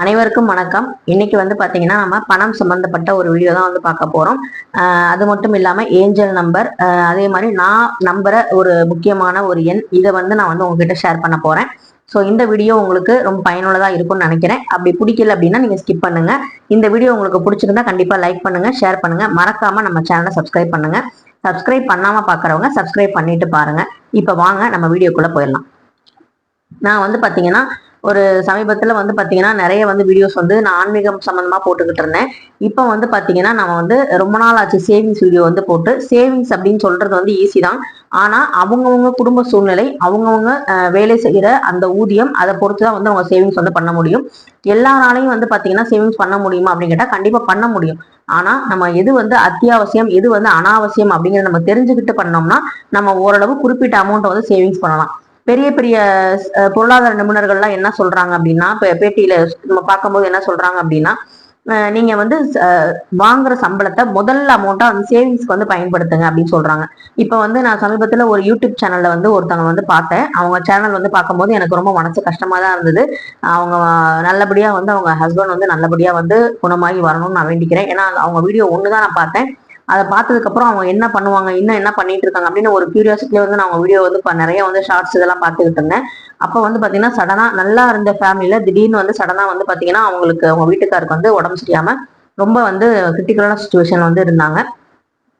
அனைவருக்கும் வணக்கம். இன்னைக்கு வந்து பார்த்தீங்கன்னா நம்ம பணம் சம்பந்தப்பட்ட ஒரு வீடியோ தான் வந்து பார்க்க போகிறோம் அது மட்டும் இல்லாமல் ஏஞ்சல் நம்பர் அதே மாதிரி நான் நம்புற ஒரு முக்கியமான ஒரு எண் இதை வந்து நான் வந்து உங்ககிட்ட ஷேர் பண்ண போகிறேன் ஸோ இந்த வீடியோ உங்களுக்கு ரொம்ப பயனுள்ளதாக இருக்கும்னு நினைக்கிறேன். அப்படி பிடிக்கல அப்படின்னா நீங்கள் ஸ்கிப் பண்ணுங்க. இந்த வீடியோ உங்களுக்கு பிடிச்சிருந்தா கண்டிப்பாக லைக் பண்ணுங்க ஷேர் பண்ணுங்க. மறக்காம நம்ம சேனலை சப்ஸ்கிரைப் பண்ணுங்க. சப்ஸ்கிரைப் பண்ணாமல் பார்க்குறவங்க சப்ஸ்கிரைப் பண்ணிட்டு பாருங்க. இப்போ வாங்க நம்ம வீடியோக்குள்ளே போயிடலாம். நான் வந்து பார்த்தீங்கன்னா ஒரு சமீபத்தில் வந்து பார்த்தீங்கன்னா நிறைய வந்து வீடியோஸ் வந்து நான் ஆன்மீகம் சம்மந்தமாக போட்டுக்கிட்டு இருந்தேன். இப்போ வந்து பார்த்தீங்கன்னா நம்ம வந்து ரொம்ப நாள் ஆச்சு சேவிங்ஸ் வீடியோ வந்து போட்டு சேவிங்ஸ் அப்படின்னு சொல்கிறது வந்து ஈஸி தான். ஆனால் அவங்கவுங்க குடும்ப சூழ்நிலை அவங்கவுங்க வேலை செய்கிற அந்த ஊதியம் அதை பொறுத்து தான் வந்து அவங்க சேவிங்ஸ் வந்து பண்ண முடியும். எல்லா நாளையும் வந்து பார்த்தீங்கன்னா சேவிங்ஸ் பண்ண முடியுமா அப்படின்னு கேட்டால் கண்டிப்பாக பண்ண முடியும். ஆனால் நம்ம எது வந்து அத்தியாவசியம் எது வந்து அனாவசியம் அப்படிங்கிறத நம்ம தெரிஞ்சுக்கிட்டு பண்ணோம்னா நம்ம ஓரளவு குறிப்பிட்ட அமௌண்ட்டை வந்து சேவிங்ஸ் பண்ணலாம். பெரிய பெரிய பொருளாதார நிபுணர்கள்லாம் என்ன சொல்றாங்க அப்படின்னா பேட்டியில நம்ம பார்க்கும்போது என்ன சொல்றாங்க அப்படின்னா நீங்க வந்து வாங்குற சம்பளத்தை முதல் அமௌண்ட்டா வந்து சேவிங்ஸ்க்கு வந்து பயன்படுத்துங்க அப்படின்னு சொல்றாங்க. இப்போ வந்து நான் சமீபத்துல ஒரு யூடியூப் சேனல்ல வந்து ஒருத்தவங்க வந்து பார்த்தேன். அவங்க சேனல் வந்து பார்க்கும்போது எனக்கு ரொம்ப மனசு கஷ்டமா தான் இருந்தது. அவங்க நல்லபடியா வந்து அவங்க ஹஸ்பண்ட் வந்து நல்லபடியா வந்து குணமாகி வரணும்னு நான் வேண்டிக்கிறேன். ஏன்னா அவங்க வீடியோ ஒண்ணுதான் நான் பார்த்தேன். அதை பார்த்ததுக்கப்புறம் அவங்க என்ன பண்ணுவாங்க இன்னும் என்ன பண்ணிட்டு இருக்காங்க அப்படின்னு ஒரு கியூரியாசிட்டியில வந்து நான் அவங்க வீடியோ வந்து நிறைய வந்து ஷார்ட்ஸ் இதெல்லாம் பார்த்துக்கிட்டு இருந்தேன். அப்போ வந்து பார்த்தீங்கன்னா சடனாக நல்லா இருந்த ஃபேமிலியில் திடீர்னு வந்து சடனாக வந்து பார்த்தீங்கன்னா அவங்களுக்கு அவங்க வீட்டுக்காருக்கு வந்து உடம்பு சரியாம ரொம்ப வந்து கிரிட்டிக்கலான சுச்சுவேஷன் வந்து இருந்தாங்க.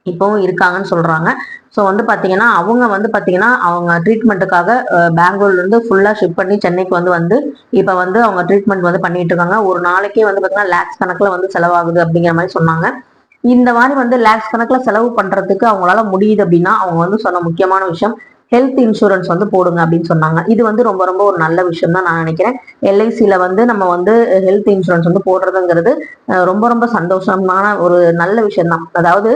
இப்போவும் இருக்காங்கன்னு சொல்கிறாங்க ஸோ வந்து பார்த்தீங்கன்னா அவங்க வந்து பார்த்தீங்கன்னா அவங்க ட்ரீட்மெண்ட்டுக்காக பெங்களூர்லேருந்து ஃபுல்லாக ஷிஃப்ட் பண்ணி சென்னைக்கு வந்து வந்து இப்போ வந்து அவங்க ட்ரீட்மெண்ட் வந்து பண்ணிட்டு இருக்காங்க. ஒரு நாளைக்கே வந்து பார்த்தீங்கன்னா லேக்ஸ் கணக்கில் வந்து செலவாகுது அப்படிங்கிற மாதிரி சொன்னாங்க. இந்த மாதிரி வந்து லேக்ஸ் கணக்கில் செலவு பண்றதுக்கு அவங்களால முடியுது அப்படின்னா அவங்க வந்து சொன்ன முக்கியமான விஷயம் ஹெல்த் இன்சூரன்ஸ் வந்து போடுங்க அப்படின்னு சொன்னாங்க. இது வந்து ரொம்ப ரொம்ப ஒரு நல்ல விஷயம் தான் நான் நினைக்கிறேன். எல்ஐசியில வந்து நம்ம வந்து ஹெல்த் இன்சூரன்ஸ் வந்து போடுறதுங்கிறது ரொம்ப ரொம்ப சந்தோஷமான ஒரு நல்ல விஷயம் தான். அதாவது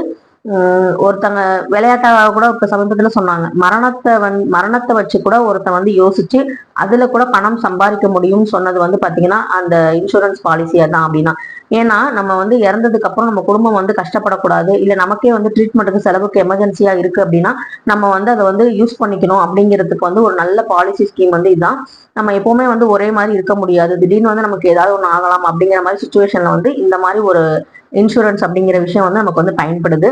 ஒருத்தங்க விளையாட்டாக கூட இப்போ சமீபத்தில் சொன்னாங்க. மரணத்தை வந் மரணத்தை வச்சு கூட ஒருத்தன் வந்து யோசிச்சு அதுல கூட பணம் சம்பாதிக்க முடியும்னு சொன்னது வந்து பார்த்தீங்கன்னா அந்த இன்சூரன்ஸ் பாலிசியா தான் அப்படின்னா. ஏன்னா நம்ம வந்து இறந்ததுக்கு அப்புறம் நம்ம குடும்பம் வந்து கஷ்டப்படக்கூடாது. இல்லை நமக்கே வந்து ட்ரீட்மெண்ட்டுக்கு செலவுக்கு எமர்ஜென்சியா இருக்கு அப்படின்னா நம்ம வந்து அதை வந்து யூஸ் பண்ணிக்கணும் அப்படிங்கிறதுக்கு வந்து ஒரு நல்ல பாலிசி ஸ்கீம் வந்து இதுதான் நம்ம எப்பவுமே வந்து ஒரே மாதிரி இருக்க முடியாது. திடீர்னு வந்து நமக்கு ஏதாவது ஒன்று ஆகலாம் அப்படிங்கிற மாதிரி சுச்சுவேஷன்ல வந்து இந்த மாதிரி ஒரு இன்சூரன்ஸ் அப்படிங்கிற விஷயம் வந்து நமக்கு வந்து பயன்படுது.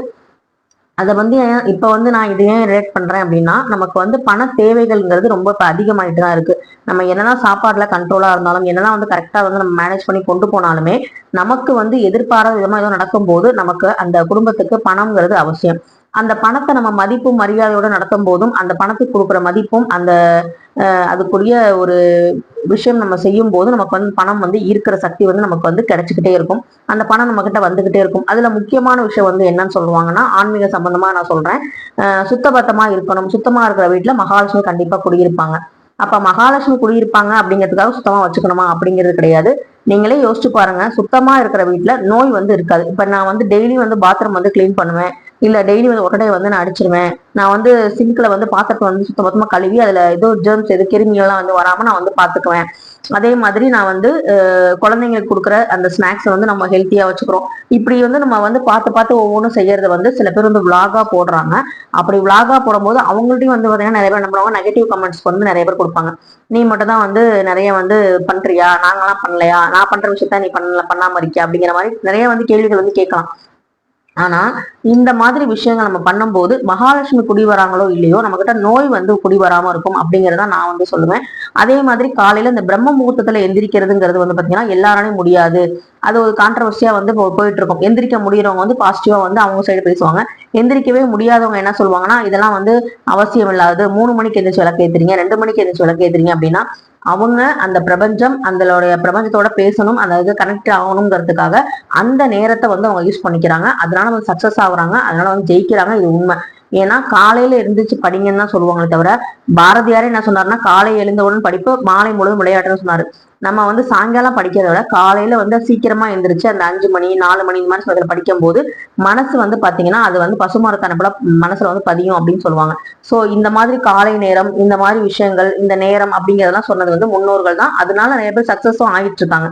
அதை வந்து இப்போ வந்து நான் இது ஏன் ரிலேட் பண்ணுறேன் அப்படின்னா நமக்கு வந்து பண தேவைகள்ங்கிறது ரொம்ப இப்போ அதிகமாயிட்டு தான் இருக்குது நம்ம என்னதான் சாப்பாட்டில் கண்ட்ரோலாக இருந்தாலும் என்னதான் வந்து கரெக்டாக வந்து நம்ம மேனேஜ் பண்ணி கொண்டு போனாலுமே நமக்கு வந்து எதிர்பாராத விதமாக ஏதோ நடக்கும்போது நமக்கு அந்த குடும்பத்துக்கு பணம்ங்கிறது அவசியம். அந்த பணத்தை நம்ம மதிப்பும் மரியாதையோட நடத்தும் போதும் அந்த பணத்துக்கு கொடுக்குற மதிப்பும் அந்த அதுக்குரிய ஒரு விஷயம் நம்ம செய்யும் போது நமக்கு வந்து பணம் வந்து ஈர்க்கிற சக்தி வந்து நமக்கு வந்து கிடைச்சிக்கிட்டே இருக்கும். அந்த பணம் நம்ம கிட்ட வந்துகிட்டே இருக்கும். அதுல முக்கியமான விஷயம் வந்து என்னன்னு சொல்லுவாங்கன்னா ஆன்மீக சம்பந்தமா நான் சொல்றேன். சுத்தபத்தமா இருக்கணும். சுத்தமா இருக்கிற வீட்டுல மகாலட்சுமி கண்டிப்பா குடியிருப்பாங்க. அப்ப மகாலட்சுமி குடியிருப்பாங்க அப்படிங்கிறதுக்காக சுத்தமா வச்சுக்கணுமா அப்படிங்கிறது கிடையாது. நீங்களே யோசிச்சு பாருங்க. சுத்தமா இருக்கிற வீட்டுல நோய் வந்து இருக்காது. இப்ப நான் வந்து டெய்லி வந்து பாத்ரூம் வந்து கிளீன் பண்ணுவேன். இல்லை டெய்லி வந்து உடனே வந்து நான் அடிச்சிருவேன். நான் வந்து சிங்கில் வந்து பாத்திரத்தை வந்து சுத்த மொத்தமாக கழுவி அதில் ஏதோ ஜெர்ம்ஸ் எது கிருமிகள்லாம் வந்து வராமல் நான் வந்து பார்த்துக்குவேன் அதே மாதிரி நான் வந்து குழந்தைங்களுக்கு கொடுக்குற அந்த ஸ்நாக்ஸை வந்து நம்ம ஹெல்த்தியாக வச்சுக்கிறோம். இப்படி வந்து நம்ம வந்து பார்த்து பார்த்து ஒவ்வொன்றும் செய்யறது வந்து சில பேர் வந்து விளாகாக போடுறாங்க. அப்படி விளாகாக போடும்போது அவங்கள்ட்டையும் வந்து பார்த்தீங்கன்னா நிறைய பேர் நம்மளவங்க நெகட்டிவ் கமெண்ட்ஸ் வந்து நிறைய பேர் கொடுப்பாங்க. நீ மட்டும் தான் வந்து நிறைய வந்து பண்ணுறியா நாங்களாம் பண்ணலையா? நான் பண்ணுற விஷயத்த நீ பண்ணல பண்ணாமல் இருக்கியா? அப்படிங்கிற மாதிரி நிறைய வந்து கேள்விகள் வந்து கேட்கலாம். ஆனால் இந்த மாதிரி விஷயங்கள் நம்ம பண்ணும்போது மகாலட்சுமி குடி வராங்களோ இல்லையோ நம்ம கிட்ட நோய் வந்து குடி வராமல் இருக்கும் அப்படிங்கிறத நான் வந்து சொல்லுவேன். அதே மாதிரி காலையில இந்த பிரம்ம முகூர்த்தத்துல எந்திரிக்கிறதுங்கிறது வந்து பாத்தீங்கன்னா எல்லாராலையும் முடியாது. அது ஒரு கான்ட்ரவர்சியா வந்து போயிட்டு இருக்கும் எந்திரிக்க முடியறவங்க வந்து பாசிட்டிவா வந்து அவங்க சைடு பேசுவாங்க. எந்திரிக்கவே முடியாதவங்க என்ன சொல்லுவாங்கன்னா இதெல்லாம் வந்து அவசியம் இல்லாது மூணு மணிக்கு எந்திரிச்சு விளக்கு ஏத்துறீங்க ரெண்டு மணிக்கு எந்திரிச்சு விளக்கு ஏத்துறீங்க அப்படின்னா அவங்க அந்த பிரபஞ்சம் அந்தளுடைய பிரபஞ்சத்தோட பேசணும் அந்த இது கனெக்ட் ஆகணுங்கிறதுக்காக அந்த நேரத்தை வந்து அவங்க யூஸ் பண்ணிக்கிறாங்க. அதனால வந்து ஆகும் ஆகுறாங்க அதனால வந்து ஜெயிக்கிறாங்க. இது உண்மை. ஏன்னா காலையில இருந்துச்சு படிங்கன்னு தான் சொல்லுவாங்களே தவிர பாரதியாரே என்ன சொன்னாருன்னா காலை எழுந்தவுடன் படிப்பு மாலை முழுவதும் விளையாட்டுன்னு சொன்னாரு. நம்ம வந்து சாயங்காலம் படிக்கிறத விட காலையில வந்து சீக்கிரமா எழுந்திரிச்சு அந்த அஞ்சு மணி நாலு மணி இந்த மாதிரி சொல்றதுல படிக்கும் போது மனசு வந்து பாத்தீங்கன்னா அது வந்து பசுமரத்தான போல மனசுல வந்து பதியும் அப்படின்னு சொல்லுவாங்க. சோ இந்த மாதிரி காலை நேரம் இந்த மாதிரி விஷயங்கள் இந்த நேரம் அப்படிங்கறதெல்லாம் சொன்னது வந்து முன்னோர்கள் தான். அதனால நிறைய பேர் சக்சஸும் ஆகிட்டு இருக்காங்க.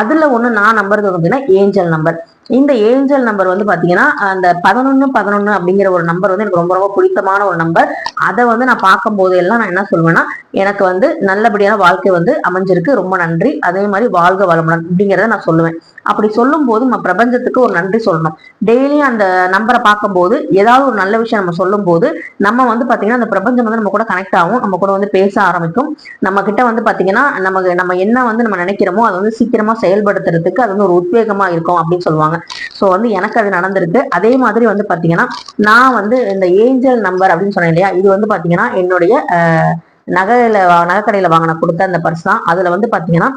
அதுல ஒண்ணு நான் நம்புறது அப்படின்னா ஏஞ்சல் நம்பர். இந்த ஏஞ்சல் நம்பர் வந்து பாத்தீங்கன்னா அந்த பதினொன்னு பதினொன்னு அப்படிங்கிற ஒரு நம்பர் வந்து எனக்கு ரொம்ப ரொம்ப பிடித்தமான ஒரு நம்பர் அதை வந்து நான் பார்க்கும் போது எல்லாம் நான் என்ன சொல்லுவேன்னா எனக்கு வந்து நல்லபடியான வாழ்க்கை வந்து அமைஞ்சிருக்கு. ரொம்ப நன்றி. அதே மாதிரி வாழ்க வளமுடன் அப்படிங்கிறத நான் சொல்லுவேன். அப்படி சொல்லும் போது நம்ம பிரபஞ்சத்துக்கு ஒரு நன்றி சொல்லணும். டெய்லியும் அந்த நம்பரை பார்க்கும்போது ஏதாவது ஒரு நல்ல விஷயம் நம்ம சொல்லும் போது நம்ம வந்து பாத்தீங்கன்னா அந்த பிரபஞ்சம் வந்து நம்ம கூட கனெக்ட் ஆகும். நம்ம கூட வந்து பேச ஆரம்பிக்கும். நம்ம கிட்ட வந்து பாத்தீங்கன்னா நமக்கு நம்ம என்ன வந்து நம்ம நினைக்கிறோமோ அதை வந்து சீக்கிரமா செயல்படுத்துறதுக்கு அது வந்து ஒரு உத்வேகமா இருக்கும் அப்படின்னு சொல்லுவாங்க. ஸோ வந்து எனக்கு அது நடந்திருக்கு. அதே மாதிரி வந்து பாத்தீங்கன்னா நான் வந்து இந்த ஏஞ்சல் நம்பர் அப்படின்னு சொன்னேன் இல்லையா? இது வந்து பாத்தீங்கன்னா என்னுடைய அஹ், நகையில நகைக்கடையில வாங்கின கொடுத்த அந்த பர்ஸ் தான். அதுல வந்து பாத்தீங்கன்னா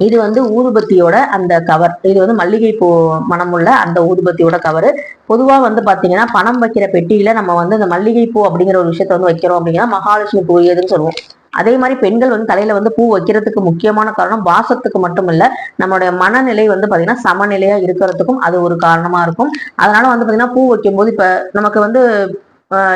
இது வந்து ஊதுபத்தியோட அந்த கவர் இது வந்து மல்லிகை பூ மனமுள்ள அந்த ஊதுபத்தியோட கவர் பொதுவாக வந்து பார்த்தீங்கன்னா பணம் வைக்கிற பெட்டியில நம்ம வந்து இந்த மல்லிகை பூ அப்படிங்கிற ஒரு விஷயத்த வந்து வைக்கிறோம் அப்படின்னா மகாலட்சுமி பூ ஏதுன்னு சொல்லுவோம். அதே மாதிரி பெண்கள் வந்து தலையில வந்து பூ வைக்கிறதுக்கு முக்கியமான காரணம் வாசத்துக்கு மட்டும் இல்ல நம்மளுடைய மனநிலை வந்து பாத்தீங்கன்னா சமநிலையா இருக்கிறதுக்கும் அது ஒரு காரணமா இருக்கும். அதனால வந்து பாத்தீங்கன்னா பூ வைக்கும்போது இப்ப நமக்கு வந்து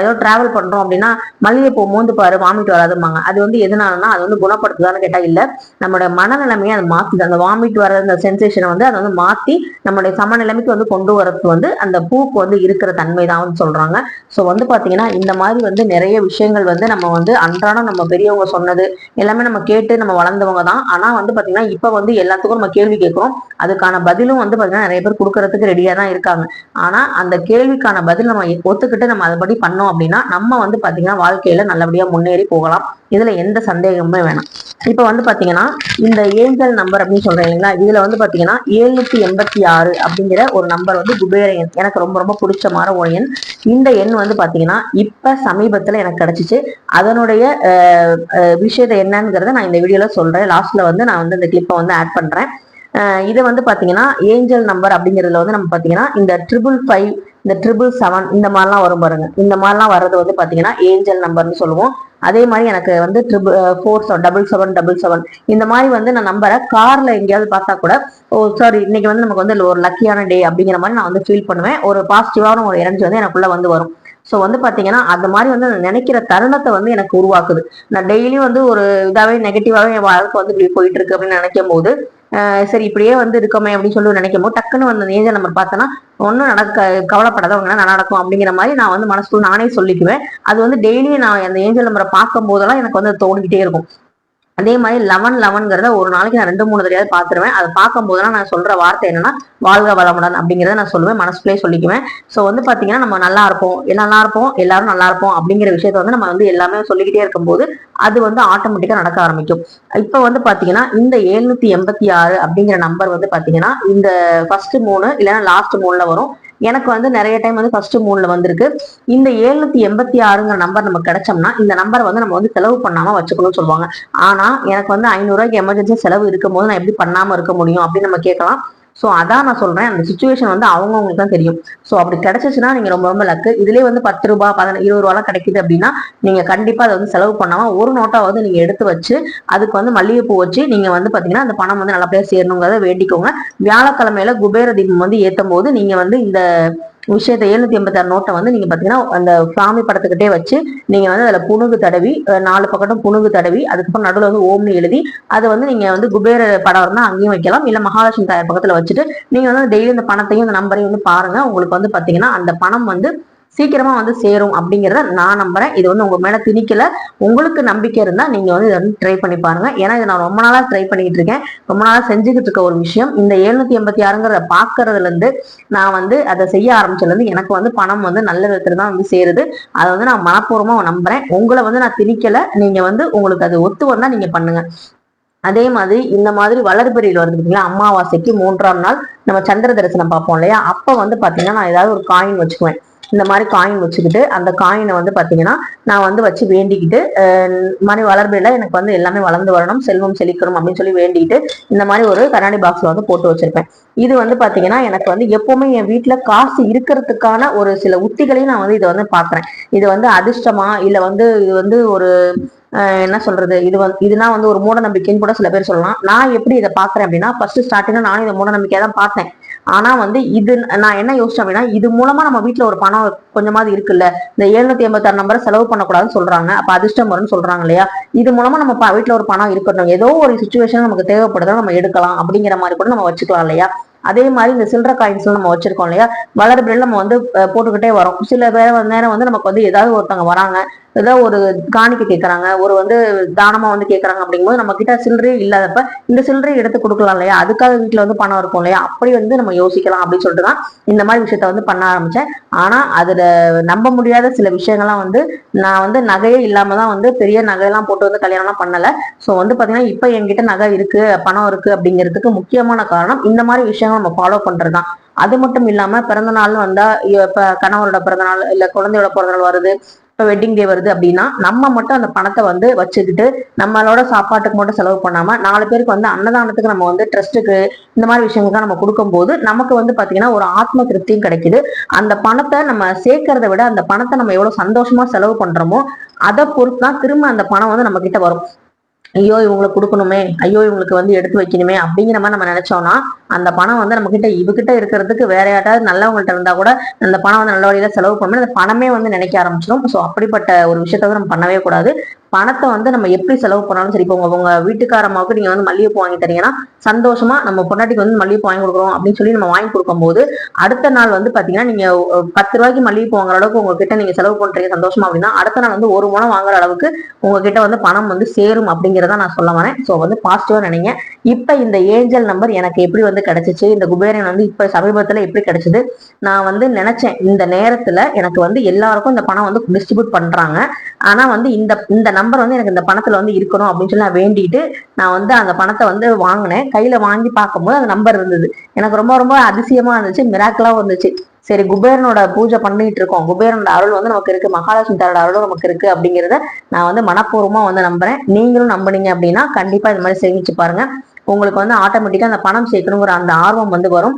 ஏதோ டிராவல் பண்றோம் அப்படின்னா மல்லிகைப்பூ பூ மோந்து பாரு வாமிட் வராதுமாங்க அது வந்து எதனாலன்னா அது வந்து குணப்படுத்துதான்னு கேட்டா இல்ல. நம்மளுடைய மனநிலைமையை அது மாத்துது அந்த வாமிட் வர அந்த சென்சேஷனை வந்து அதை வந்து மாத்தி நம்மளுடைய சமநிலைமைக்கு வந்து கொண்டு வரது வந்து அந்த பூக்கு வந்து இருக்கிற தன்மை தான் சொல்றாங்க. ஸோ வந்து பாத்தீங்கன்னா இந்த மாதிரி வந்து நிறைய விஷயங்கள் வந்து நம்ம வந்து அன்றாடம் நம்ம பெரியவங்க சொன்னது எல்லாமே நம்ம கேட்டு நம்ம வளர்ந்தவங்க தான். ஆனா வந்து பாத்தீங்கன்னா இப்ப வந்து எல்லாத்துக்கும் நம்ம கேள்வி கேட்கிறோம். அதுக்கான பதிலும் வந்து பாத்தீங்கன்னா நிறைய பேர் கொடுக்கறதுக்கு ரெடியா தான் இருக்காங்க. ஆனா அந்த கேள்விக்கான பதில் நம்ம ஒத்துக்கிட்டு நம்ம அதுபடி பண்ணோம் அப்படின்னா நம்ம வந்து பாத்தீங்கன்னா வாழ்க்கையில நல்லபடியா முன்னேறி போகலாம். இதுல எந்த சந்தேகமுமே வேணாம். இப்ப வந்து பாத்தீங்கன்னா இந்த ஏஞ்சல் நம்பர் அப்படின்னு சொல்றேன் இல்லைங்களா? இதுல வந்து பாத்தீங்கன்னா எழுநூத்தி எண்பத்தி ஆறு அப்படிங்கிற ஒரு நம்பர் வந்து குபேர எண். எனக்கு ரொம்ப ரொம்ப பிடிச்சமான ஒரு எண். இந்த எண் வந்து பாத்தீங்கன்னா இப்ப சமீபத்துல எனக்கு கிடைச்சிச்சு. அதனுடைய விஷயத்தை என்னங்கிறத நான் இந்த வீடியோல சொல்றேன். லாஸ்ட்ல வந்து நான் வந்து இந்த கிளிப்பை வந்து ஆட் பண்றேன். இது வந்து பாத்தீங்கன்னா ஏஞ்சல் நம்பர் அப்படிங்கிறதுல வந்து நம்ம பாத்தீங்கன்னா இந்த ட்ரிபிள் ஃபைவ் இந்த ட்ரிபிள் செவன் இந்த மாதிரிலாம் வரும் பாருங்க. இந்த மாதிரிலாம் வர்றது வந்து பார்த்தீங்கன்னா ஏஞ்சல் நம்பர்னு சொல்லுவோம். அதே மாதிரி எனக்கு வந்து triple four seven double seven double seven இந்த மாதிரி வந்து நான் நம்பரை காரில் எங்கேயாவது பார்த்தா கூட ஓ சாரி இன்னைக்கு வந்து நமக்கு வந்து ஒரு லக்கியான டே அப்படிங்கிற மாதிரி நான் வந்து ஃபீல் பண்ணுவேன். ஒரு பாசிட்டிவான ஒரு எனர்ஜி வந்து எனக்குள்ள வந்து வரும். ஸோ வந்து பார்த்தீங்கன்னா அந்த மாதிரி வந்து நான் நினைக்கிற தருணத்தை வந்து எனக்கு உருவாக்குது. நான் டெய்லியும் வந்து ஒரு இதாகவே நெகட்டிவாகவே என் வாழ்க்கை வந்து இப்படி போயிட்டு இருக்கு அப்படின்னு நினைக்கும் போது சரி இப்படியே வந்து இருக்கோமே அப்படின்னு சொல்லி நினைக்கும் போது டக்குன்னு வந்து ஏஞ்சல் நம்பர் பார்த்தோன்னா ஒன்றும் நடக்க கவலைப்படாதவங்க நான் நடக்கும் அப்படிங்கிற மாதிரி நான் வந்து மனசுக்குள்ள நானே சொல்லிக்குவேன். அது வந்து டெய்லியும் நான் அந்த ஏஞ்சல் நம்பரை பார்க்கும் போதெல்லாம் எனக்கு வந்து தோணிக்கிட்டே இருக்கும். அதே மாதிரி லெவன் லெவன்ங்கிறத ஒரு நாளைக்கு நான் ரெண்டு மூணு தடையாவது பார்த்துருவேன் அதை பார்க்கும் போதெல்லாம் நான் சொல்ற வார்த்தை என்னன்னா வாழ்க வளமுடன் அப்படிங்கிறத நான் சொல்லுவேன். மனசுக்குள்ளே சொல்லிக்குவேன். ஸோ வந்து பார்த்தீங்கன்னா நம்ம நல்லா இருப்போம். நல்லா இருப்போம். எல்லாரும் நல்லா இருப்போம் அப்படிங்கிற விஷயத்த வந்து நம்ம வந்து எல்லாமே சொல்லிக்கிட்டே இருக்கும்போது அது வந்து ஆட்டோமேட்டிக்காக நடக்க ஆரம்பிக்கும். இப்போ வந்து பார்த்தீங்கன்னா இந்த எழுநூத்தி எண்பத்தி ஆறு அப்படிங்கிற நம்பர் வந்து பார்த்தீங்கன்னா இந்த ஃபர்ஸ்ட் மூணு இல்லைன்னா லாஸ்ட் மூணுல வரும். எனக்கு வந்து நிறைய டைம் வந்து ஃபர்ஸ்ட் மூணுல வந்திருக்கு. இந்த ஏழுநூத்தி எண்பத்தி ஆறுங்கிற நம்பர் நமக்கு கிடைச்சோம்னா இந்த நம்பரை வந்து நம்ம வந்து செலவு பண்ணாம வச்சுக்கணும்னு சொல்லுவாங்க. ஆனா எனக்கு வந்து ஐநூறு ரூபாய்க்கு எமர்ஜென்சி செலவு இருக்கும் போது நான் எப்படி பண்ணாம இருக்க முடியும் அப்படின்னு நம்ம கேட்கலாம். ஸோ அதான் நான் சொல்கிறேன் அந்த சுச்சுவேஷன் வந்து அவங்கவுங்களுக்கு தான் தெரியும். ஸோ அப்படி கிடச்சிச்சுன்னா நீங்கள் ரொம்ப ரொம்ப லக்கு இதுலேயே வந்து பத்து ரூபாய் பதின இருபது ரூபாலாம் கிடைக்குது அப்படின்னா நீங்கள் கண்டிப்பாக அதை வந்து செலவு பண்ணாமல் ஒரு நோட்டாவது வந்து எடுத்து வச்சு அதுக்கு வந்து மல்லிகைப்பூ வச்சு நீங்கள் வந்து பார்த்தீங்கன்னா அந்த பணம் வந்து நல்லபடியாக சேரணுங்கிறத வேண்டிக்கோங்க. வியாழக்கிழமையில குபேர தீபம் வந்து ஏற்றும் போது நீங்கள் வந்து இந்த விஷயத்தை எழுநூத்தி எண்பத்தாறு நோட்டை வந்து நீங்க பாத்தீங்கன்னா அந்த சாமி படத்துக்கிட்டே வச்சு நீங்க வந்து அதுல புணுகு தடவி நாலு பக்கட்டும் புணுகு தடவி அதுக்கப்புறம் நடுவில் வந்து ஓம்னு எழுதி அதை வந்து நீங்க வந்து குபேர படம் இருந்தா அங்கேயும் வைக்கலாம். இல்ல மகாலட்சுமி தாயார் பக்கத்துல வச்சுட்டு நீங்க வந்து டெய்லி இந்த பணத்தையும் இந்த நம்பரையும் வந்து பாருங்க. உங்களுக்கு வந்து பாத்தீங்கன்னா அந்த பணம் வந்து சீக்கிரமா வந்து சேரும் அப்படிங்கிறத நான் நம்புறேன். இது வந்து உங்க மேல திணிக்கல. உங்களுக்கு நம்பிக்கை இருந்தா நீங்க வந்து இதை வந்து ட்ரை பண்ணி பாருங்க. ஏன்னா இதை நான் ரொம்ப நாளா ட்ரை பண்ணிக்கிட்டு இருக்கேன். ரொம்ப நாளா செஞ்சுக்கிட்டு இருக்க ஒரு விஷயம். இந்த எழுநூத்தி எண்பத்தி ஆறுங்கிறத பாக்குறதுல இருந்து நான் வந்து அதை செய்ய ஆரம்பிச்சதுல இருந்து எனக்கு வந்து பணம் வந்து நல்ல விதத்துல தான் வந்து சேருது. அதை வந்து நான் மனப்பூர்வமா நம்புறேன். உங்களை வந்து நான் திணிக்கல. நீங்க வந்து உங்களுக்கு அது ஒத்து வந்தா நீங்க பண்ணுங்க. அதே மாதிரி இந்த மாதிரி வளர்பிறையில் வருது பார்த்தீங்களா அமாவாசைக்கு மூன்றாம் நாள் நம்ம சந்திர தரிசனம் பார்ப்போம் இல்லையா? அப்போ வந்து பார்த்தீங்கன்னா நான் ஏதாவது ஒரு காயின் வச்சுக்குவேன். இந்த மாதிரி காயின் வச்சுக்கிட்டு அந்த காயினை வந்து பார்த்தீங்கன்னா நான் வந்து வச்சு வேண்டிக்கிட்டு இந்த மாதிரி வளர்பிறையில எனக்கு வந்து எல்லாமே வளர்ந்து வரணும் செல்வம் செழிக்கணும் அப்படின்னு சொல்லி வேண்டிக்கிட்டு இந்த மாதிரி ஒரு கண்ணாடி பாக்ஸில் வந்து போட்டு வச்சிருப்பேன். இது வந்து பார்த்தீங்கன்னா எனக்கு வந்து எப்போவுமே என் வீட்டில் காசு இருக்கிறதுக்கான ஒரு சில உத்திகளையும் நான் வந்து இதை வந்து பார்க்குறேன் இது வந்து அதிர்ஷ்டமா இல்லை வந்து இது வந்து ஒரு என்ன சொல்றது இது வந்து இதுனா வந்து ஒரு மூட நம்பிக்கைன்னு கூட சில பேர் சொல்லலாம். நான் எப்படி இதை பாக்குறேன் அப்படின்னா ஃபர்ஸ்ட் ஸ்டார்டிங்ல நானும் இதை மூட நம்பிக்கையா தான் பார்த்தேன் ஆனா வந்து இது நான் என்ன யோசிச்சேன் அப்படின்னா இது மூலமா நம்ம வீட்டில் ஒரு பணம் கொஞ்சமாவது இருக்குல்ல. இந்த எழுநூத்தி எண்பத்தாறு நம்பரை செலவு பண்ணக்கூடாதுன்னு சொல்றாங்க. அப்ப அதிர்ஷ்டம் வரும்னு சொல்றாங்க இல்லையா? இது மூலமா நம்ம வீட்டில் ஒரு பணம் இருக்கட்டும். ஏதோ ஒரு சுச்சுவேஷன் நமக்கு தேவைப்படுதோ நம்ம எடுக்கலாம். அப்படிங்கிற மாதிரி கூட நம்ம வச்சுக்கலாம் இல்லையா? அதே மாதிரி இந்த சில்லற காயின்ஸ் நம்ம வச்சிருக்கோம் இல்லையா? வளர்பிரில் நம்ம வந்து போட்டுக்கிட்டே வரோம். சில பேர் நேரம் வந்து நமக்கு வந்து ஏதாவது ஒருத்தவங்க வராங்க. ஏதோ ஒரு காணிக்க கேட்கறாங்க ஒரு வந்து தானமா வந்து கேட்கறாங்க அப்படிங்கும்போது நம்ம கிட்ட சில்லறையே இல்லாதப்ப இந்த சில்லறையை எடுத்து கொடுக்கலாம் இல்லையா? அதுக்காக வீட்டுல வந்து பணம் இருக்கும் இல்லையா? அப்படி வந்து நம்ம யோசிக்கலாம் அப்படின்னு சொல்லிட்டு தான் இந்த மாதிரி விஷயத்த வந்து பண்ண ஆரம்பிச்சேன். ஆனா அதுல நம்ப முடியாத சில விஷயங்கள்லாம் வந்து நான் வந்து நகையே இல்லாம தான் வந்து பெரிய நகையெல்லாம் போட்டு வந்து கல்யாணம்லாம் பண்ணல. ஸோ வந்து பாத்தீங்கன்னா இப்போ என்கிட்ட நகை இருக்கு பணம் இருக்கு அப்படிங்கிறதுக்கு முக்கியமான காரணம் இந்த மாதிரி விஷயங்கள் நம்ம ஃபாலோ பண்றதுதான் அது மட்டும் இல்லாம பிறந்த நாள் வந்தா இப்ப கணவரோட பிறந்த நாள் இல்ல குழந்தையோட பிறந்த நாள் வருது. இப்போ வெட்டிங் டே வருது அப்படின்னா நம்ம மட்டும் அந்த பணத்தை வந்து வச்சுக்கிட்டு நம்மளோட சாப்பாட்டுக்கு மட்டும் செலவு பண்ணாம நாலு பேருக்கு வந்து அன்னதானத்துக்கு நம்ம வந்து ட்ரஸ்ட்டுக்கு இந்த மாதிரி விஷயங்களுக்கு நம்ம கொடுக்கும்போது நமக்கு வந்து பாத்தீங்கன்னா ஒரு ஆத்ம திருப்தியும் கிடைக்குது. அந்த பணத்தை நம்ம சேர்க்கறத விட அந்த பணத்தை நம்ம எவ்வளவு சந்தோஷமா செலவு பண்றோமோ அதை பொறுத்து தான் திரும்ப அந்த பணம் வந்து நம்ம கிட்ட வரும். ஐயோ இவங்களுக்கு கொடுக்கணுமே ஐயோ இவங்களுக்கு வந்து எடுத்து வைக்கணுமே அப்படிங்கிற மாதிரி நம்ம நினைச்சோம்னா அந்த பணம் வந்து நம்ம கிட்ட இவகிட்ட இருக்கிறதுக்கு வேற யாராவது நல்லவங்கள்ட்ட இருந்தா கூட அந்த பணம் வந்து நல்ல வழியில செலவு பண்ணணும் அந்த பணமே வந்து நினைக்க ஆரம்பிச்சிடும் ஸோ அப்படிப்பட்ட ஒரு விஷயத்த வந்து நம்ம பண்ணவே கூடாது. பணத்தை வந்து நம்ம எப்படி செலவு பண்ணாலும் சரி இப்போ உங்க வீட்டுக்காரமாவுக்கு நீங்க வந்து மல்லிகைப்பூ வாங்கி தரீங்கன்னா சந்தோஷமா நம்ம பொண்டாட்டிக்கு வந்து மல்லிகைப்பூ வாங்கி கொடுக்குறோம் அப்படின்னு சொல்லி நம்ம வாங்கி கொடுக்கும்போது அடுத்த நாள் வந்து பாத்தீங்கன்னா நீங்க பத்து ரூபாய்க்கு மல்லிகைப்பூ வாங்குற அளவுக்கு உங்ககிட்ட நீங்க செலவு பண்றீங்க சந்தோஷமா அப்படின்னா அடுத்த நாள் வந்து ஒரு முழம் வாங்குற அளவுக்கு உங்ககிட்ட வந்து பணம் வந்து சேரும் அப்படிங்கிறத நான் சொல்ல வரேன். ஸோ வந்து பாசிட்டிவா நினைங்க. இப்ப இந்த ஏஞ்சல் நம்பர் எனக்கு எப்படி வந்து கிடைச்சிச்சு இந்த குபேரன் வந்து இப்ப சமீபத்துல எப்படி கிடைச்சது நான் வந்து நினைச்சேன். இந்த நேரத்துல எனக்கு வந்து எல்லாருக்கும் இந்த பணம் வந்து டிஸ்ட்ரிபியூட் பண்றாங்க. ஆனா வந்து இந்த இந்த நம்பர் நம்பர் வந்து எனக்கு இந்த பணத்துல வந்து இருக்கணும் அப்படின்னு சொல்லி நான் வேண்டிட்டு நான் வந்து அந்த பணத்தை வந்து வாங்கினேன். கையில வாங்கி பார்க்கும்போது அந்த நம்பர் இருந்தது. எனக்கு ரொம்ப ரொம்ப அதிசயமா இருந்துச்சு. மிராக்கலாவும் இருந்துச்சு. சரி குபேரனோட பூஜை பண்ணிட்டு இருக்கோம். குபேரனோட அருள் வந்து நமக்கு இருக்கு. மகாலட்சுமி தாரோட அருளும் நமக்கு இருக்கு அப்படிங்கிறத நான் வந்து மனப்பூர்வமா வந்து நம்புறேன். நீங்களும் நம்புனீங்க அப்படின்னா கண்டிப்பா இந்த மாதிரி சேமிச்சு பாருங்க. உங்களுக்கு வந்து ஆட்டோமேட்டிக்காக அந்த பணம் சேர்க்கணுங்கிற அந்த ஆர்வம் வந்து வரும்.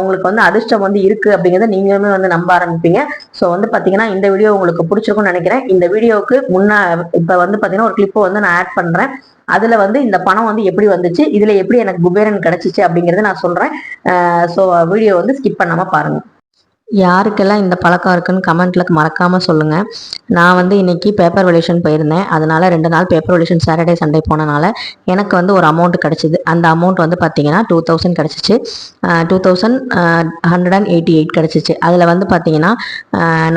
உங்களுக்கு வந்து அதிர்ஷ்டம் வந்து இருக்குது அப்படிங்கிறத நீங்களுமே வந்து நம்ப ஆரம்பிப்பீங்க. ஸோ வந்து பார்த்தீங்கன்னா இந்த வீடியோ உங்களுக்கு பிடிச்சிருக்கும்னு நினைக்கிறேன். இந்த வீடியோவுக்கு முன்னா இப்போ வந்து பார்த்தீங்கன்னா ஒரு கிளிப்பை வந்து நான் ஆட் பண்ணுறேன் அதில் வந்து இந்த பணம் வந்து எப்படி வந்துச்சு இதில் எப்படி எனக்கு குபேரன் கிடைச்சிச்சு அப்படிங்கறத நான் சொல்கிறேன் ஸோ வீடியோ வந்து ஸ்கிப் பண்ணாமல் பாருங்கள் யாருக்கெல்லாம் இந்த பழக்கம் இருக்குன்னு கமெண்ட்ல மறக்காமல் சொல்லுங்க. நான் வந்து இன்னைக்கு பேப்பர் வெலியூஷன் போயிருந்தேன். அதனால ரெண்டு நாள் பேப்பர் வெலியூஷன் சாட்டர்டே சண்டே போனனால எனக்கு வந்து ஒரு அமௌண்ட் கிடச்சிது. அந்த அமௌண்ட் வந்து பார்த்தீங்கன்னா டூ தௌசண்ட் கிடச்சிச்சு. Two thousand hundred and eighty eight கிடச்சிச்சு. அதில் வந்து பார்த்தீங்கன்னா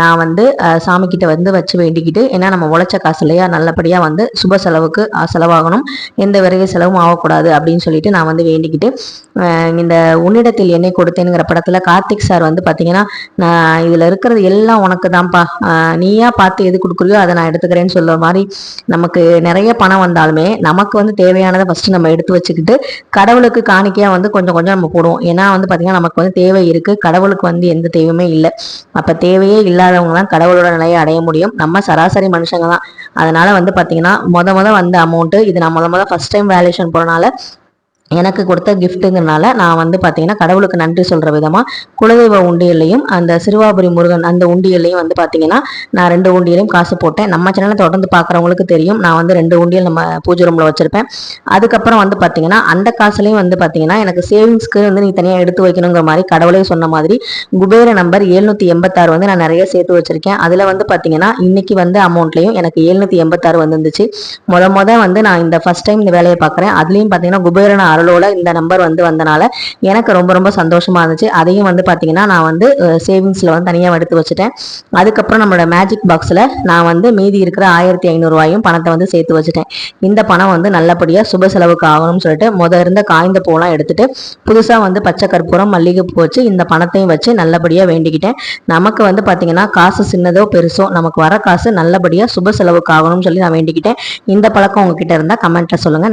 நான் வந்து சாமிக்கிட்ட வந்து வச்சு வேண்டிக்கிட்டு ஏன்னா நம்ம உழைச்ச காசு இல்லையா? நல்லபடியாக வந்து சுப செலவுக்கு செலவாகணும். எந்த விரைவு செலவும் ஆகக்கூடாது அப்படின்னு சொல்லிட்டு நான் வந்து வேண்டிக்கிட்டு இந்த உன்னிடத்தில் என்னை கொடுத்தேனுங்கிற படத்தில் கார்த்திக் சார் வந்து பார்த்தீங்கன்னா நான் இதில் இருக்கிறது எல்லாம் உனக்கு தான்ப்பா நீயா பார்த்து எது கொடுக்குறியோ அதை நான் எடுத்துக்கிறேன்னு சொல்ற மாதிரி நமக்கு நிறைய பணம் வந்தாலுமே நமக்கு வந்து தேவையானதை ஃபர்ஸ்ட் நம்ம எடுத்து வச்சுக்கிட்டு கடவுளுக்கு காணிக்கையா வந்து கொஞ்சம் கொஞ்சம் நம்ம போடுவோம். ஏன்னா வந்து பார்த்திங்கன்னா நமக்கு வந்து தேவை இருக்கு. கடவுளுக்கு வந்து எந்த தேவையுமே இல்லை. அப்போ தேவையே இல்லாதவங்க தான் கடவுளோட நிலையை அடைய முடியும். நம்ம சராசரி மனுஷங்க தான். அதனால வந்து பார்த்திங்கன்னா முத முத வந்த அமௌண்ட்டு இது நான் முத முத ஃபர்ஸ்ட் டைம் வேல்யூஷன் போறனால எனக்கு கொடுத்த கிஃப்ட்டுங்கிறனால நான் வந்து பார்த்தீங்கன்னா கடவுளுக்கு நன்றி சொல்கிற விதமாக குலதெய்வ உண்டியல்லையும் அந்த சிறுவாபுரி முருகன் அந்த உண்டியல்லையும் வந்து பார்த்தீங்கன்னா நான் ரெண்டு உண்டியலையும் காசு போட்டேன். நம்ம சேனலை தொடர்ந்து பார்க்குறவங்களுக்கு தெரியும். நான் வந்து ரெண்டு உண்டியல் நம்ம பூஜை ரூமில் வச்சுருப்பேன். அதுக்கப்புறம் வந்து பார்த்தீங்கன்னா அந்த காசுலையும் வந்து பார்த்தீங்கன்னா எனக்கு சேவிங்ஸ்க்கு வந்து நீ தனியாக எடுத்து வைக்கணுங்கிற மாதிரி கடவுளே சொன்ன மாதிரி குபேர நம்பர் எழுநூற்றி எண்பத்தாறு வந்து நான் நிறைய சேர்த்து வச்சிருக்கேன். அதில் வந்து பார்த்தீங்கன்னா இன்றைக்கி வந்து அமௌண்ட்லையும் எனக்கு எழுநூற்றி எண்பத்தாறு வந்துருந்துச்சு. முத முத வந்து நான் இந்த ஃபஸ்ட் டைம் இந்த வேலையை பார்க்குறேன் அதுலேயும் பார்த்தீங்கன்னா குபேரனை அருளோட இந்த நம்பர் வந்து வந்தனால எனக்கு ரொம்ப ரொம்ப சந்தோஷமா இருந்துச்சு. அதையும் வந்து பார்த்தீங்கன்னா நான் வந்து சேவிங்ஸில் வந்து தனியாக எடுத்து வச்சுட்டேன். அதுக்கப்புறம் நம்மளோட மேஜிக் பாக்ஸில் நான் வந்து மீதி இருக்கிற ஆயிரத்தி ஐநூறுரூவாயும் பணத்தை வந்து சேர்த்து வச்சுட்டேன். இந்த பணம் வந்து நல்லபடியாக சுப செலவுக்கு ஆகணும்னு சொல்லிட்டு முத இருந்த காய்ந்த பூலாம் எடுத்துட்டு புதுசாக வந்து பச்சை கற்பூரம் மல்லிகைப்பூ வச்சு இந்த பணத்தையும் வச்சு நல்லபடியாக வேண்டிக்கிட்டேன். நமக்கு வந்து பார்த்தீங்கன்னா காசு சின்னதோ பெருசோ நமக்கு வர காசு நல்லபடியாக சுப செலவுக்கு ஆகணும்னு சொல்லி நான் வேண்டிக்கிட்டேன். இந்த பழக்கம் உங்ககிட்ட இருந்தால் கமெண்ட்ல சொல்லுங்க.